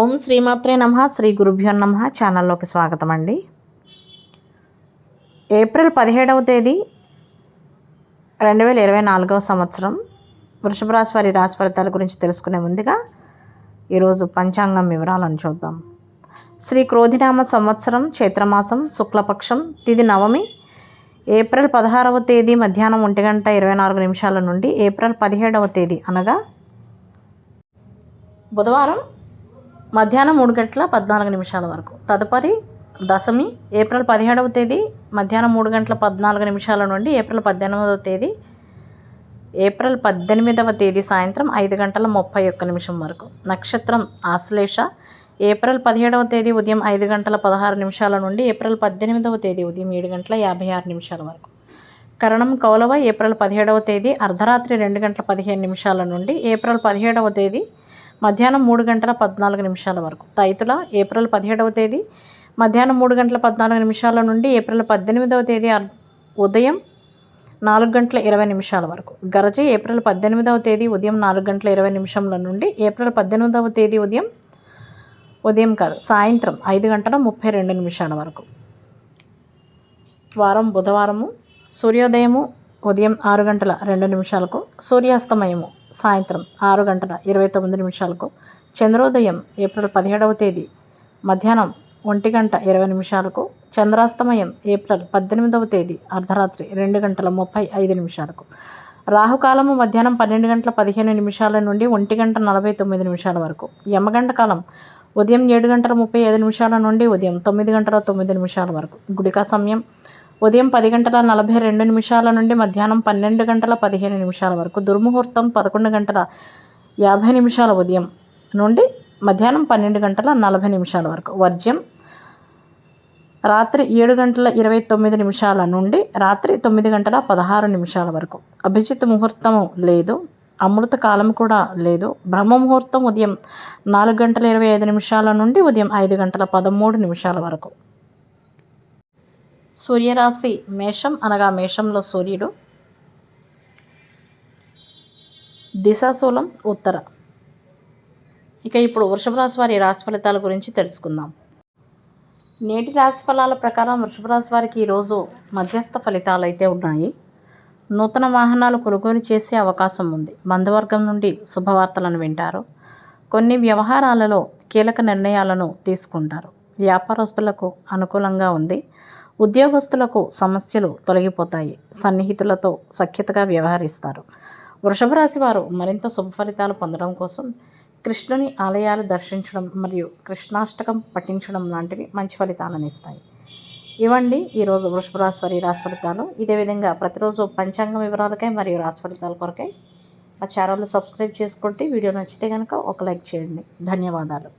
ఓం శ్రీమాత్రే నమ శ్రీ గురుభ్యో నమ ఛానల్లోకి స్వాగతం అండి ఏప్రిల్ పదిహేడవ తేదీ రెండు వేల ఇరవై నాలుగవ సంవత్సరం. వృషభ రాశి వారి రాశి ఫలితాల గురించి తెలుసుకునే ముందుగా ఈరోజు పంచాంగం వివరాలను చూద్దాం. శ్రీ క్రోధినామ సంవత్సరం చైత్రమాసం శుక్లపక్షం తిది నవమి ఏప్రిల్ పదహారవ తేదీ మధ్యాహ్నం ఒంటి గంట ఇరవై నాలుగు నిమిషాల నుండి ఏప్రిల్ పదిహేడవ తేదీ అనగా బుధవారం మధ్యాహ్నం మూడు గంటల పద్నాలుగు నిమిషాల వరకు. తదుపరి దశమి ఏప్రిల్ పదిహేడవ తేదీ మధ్యాహ్నం మూడు గంటల పద్నాలుగు నిమిషాల నుండి ఏప్రిల్ పద్దెనిమిదవ తేదీ ఏప్రిల్ పద్దెనిమిదవ తేదీ సాయంత్రం ఐదు గంటల ముప్పై ఒక్క నిమిషం వరకు. నక్షత్రం ఆశ్లేష ఏప్రిల్ పదిహేడవ తేదీ ఉదయం ఐదు గంటల పదహారు నిమిషాల నుండి ఏప్రిల్ పద్దెనిమిదవ తేదీ ఉదయం ఏడు గంటల యాభై ఆరు నిమిషాల వరకు. కరణం కౌలవ ఏప్రిల్ పదిహేడవ తేదీ అర్ధరాత్రి రెండు గంటల పదిహేను నిమిషాల నుండి ఏప్రిల్ పదిహేడవ తేదీ మధ్యాహ్నం మూడు గంటల పద్నాలుగు నిమిషాల వరకు. రైతుల ఏప్రిల్ పదిహేడవ తేదీ. మధ్యాహ్నం మూడు గంటల పద్నాలుగు నిమిషాల నుండి ఏప్రిల్ పద్దెనిమిదవ తేదీ ఉదయం నాలుగు గంటల ఇరవై నిమిషాల వరకు. గరజి ఏప్రిల్ పద్దెనిమిదవ తేదీ ఉదయం నాలుగు గంటల ఇరవై నిమిషంల నుండి ఏప్రిల్ పద్దెనిమిదవ తేదీ ఉదయం ఉదయం కాదు సాయంత్రం ఐదు గంటల ముప్పై రెండు నిమిషాల వరకు. వారం బుధవారము సూర్యోదయము ఉదయం ఆరు గంటల రెండు నిమిషాలకు సూర్యాస్తమయము సాయంత్రం ఆరు గంటల ఇరవై తొమ్మిది నిమిషాలకు చంద్రోదయం ఏప్రిల్ పదిహేడవ తేదీ మధ్యాహ్నం ఒంటి గంట ఇరవై నిమిషాలకు చంద్రాస్తమయం ఏప్రిల్ పద్దెనిమిదవ తేదీ అర్ధరాత్రి రెండు గంటల ముప్పై ఐదు నిమిషాలకు. రాహుకాలము మధ్యాహ్నం పన్నెండు గంటల పదిహేను నిమిషాల నుండి ఒంటి గంట నలభై తొమ్మిది నిమిషాల వరకు. యమగంట కాలం ఉదయం ఏడు గంటల ముప్పై ఐదు నిమిషాల నుండి ఉదయం తొమ్మిది గంటల తొమ్మిది నిమిషాల వరకు. గుడికా సమయం ఉదయం పది గంటల నలభై రెండు నిమిషాల నుండి మధ్యాహ్నం పన్నెండు గంటల పదిహేను నిమిషాల వరకు. దుర్ముహూర్తం పదకొండు గంటల యాభై నిమిషాల ఉదయం నుండి మధ్యాహ్నం పన్నెండు గంటల నలభై నిమిషాల వరకు. వర్జ్యం రాత్రి ఏడు గంటల ఇరవై తొమ్మిది నిమిషాల నుండి రాత్రి తొమ్మిది గంటల పదహారు నిమిషాల వరకు. అభిజిత్ ముహూర్తము లేదు. అమృత కాలం కూడా లేదు. బ్రహ్మ ముహూర్తం ఉదయం నాలుగు గంటల ఇరవై ఐదు నిమిషాల నుండి ఉదయం ఐదు గంటల పదమూడు నిమిషాల వరకు. సూర్యరాశి మేషం అనగా మేషంలో సూర్యుడు. దిశాశూలం ఉత్తర. ఇక ఇప్పుడు వృషభ రాశి వారి రాశి ఫలితాల గురించి తెలుసుకుందాం. నేటి రాశి ఫలాల ప్రకారం వృషభ రాశి వారికి ఈరోజు మధ్యస్థ ఫలితాలు అయితే ఉన్నాయి. నూతన వాహనాలు కొనుగోలు చేసే అవకాశం ఉంది. బంధువర్గం నుండి శుభవార్తలను వింటారు. కొన్ని వ్యవహారాలలో కీలక నిర్ణయాలను తీసుకుంటారు. వ్యాపారస్తులకు అనుకూలంగా ఉంది. ఉద్యోగస్తులకు సమస్యలు తొలగిపోతాయి. సన్నిహితులతో సఖ్యతగా వ్యవహరిస్తారు. వృషభ రాశి వారు మరింత శుభ ఫలితాలు పొందడం కోసం కృష్ణుని ఆలయాలు దర్శించడం మరియు కృష్ణాష్టకం పఠించడం లాంటివి మంచి ఫలితాలను ఇస్తాయి. ఇవ్వండి. ఈరోజు వృషభ రాశి వారి రాశి ఫలితాలు. ఇదే విధంగా ప్రతిరోజు పంచాంగ వివరాలకై మరియు రాశి ఫలితాల కొరకై మా ఛానల్ సబ్స్క్రైబ్ చేసుకోండి వీడియో నచ్చితే కనుక ఒక లైక్ చేయండి. ధన్యవాదాలు.